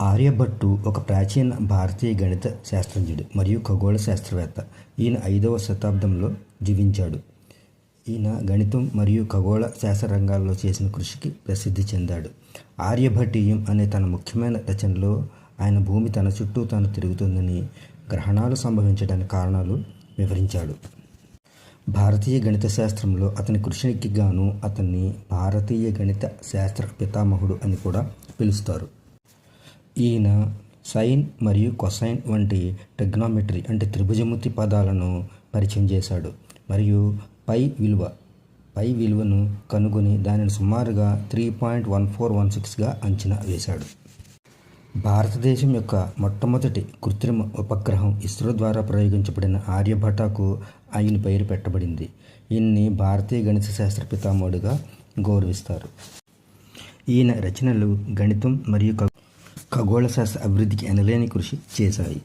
ఆర్యభట్టు ఒక ప్రాచీన భారతీయ గణిత శాస్త్రజ్ఞుడు మరియు ఖగోళ శాస్త్రవేత్త. ఈయన ఐదవ శతాబ్దంలో జీవించాడు. ఈయన గణితం మరియు ఖగోళ శాస్త్ర రంగాల్లో చేసిన కృషికి ప్రసిద్ధి చెందాడు. ఆర్యభట్టీయం అనే తన ముఖ్యమైన రచనలో ఆయన భూమి తన చుట్టూ తాను తిరుగుతుందని గ్రహణాలు సంభవించడానికి కారణాలు వివరించాడు. భారతీయ గణిత శాస్త్రంలో అతని కృషికి గాను అతన్ని భారతీయ గణిత శాస్త్ర పితామహుడు అని కూడా పిలుస్తారు. ఈయన సైన్ మరియు కొసైన్ వంటి ట్రిగ్నామెట్రీ అంటే త్రిభుజముతి పదాలను పరిచయం చేశాడు. మరియు పై విలువ పై విలువను కనుగొని దానిని సుమారుగా three point one four one సిక్స్గా అంచనా వేశాడు. భారతదేశం యొక్క మొట్టమొదటి కృత్రిమ ఉపగ్రహం ఇస్రో ద్వారా ప్రయోగించబడిన ఆర్యభటకు ఆయన పేరు పెట్టబడింది. ఈయన్ని భారతీయ గణిత శాస్త్ర పితామహుడుగా గౌరవిస్తారు. ఈయన రచనలు గణితం మరియు ఖ- ఖగోళ శాస్త్ర అభివృద్ధికి ఎనలేని కృషి చేశాయి.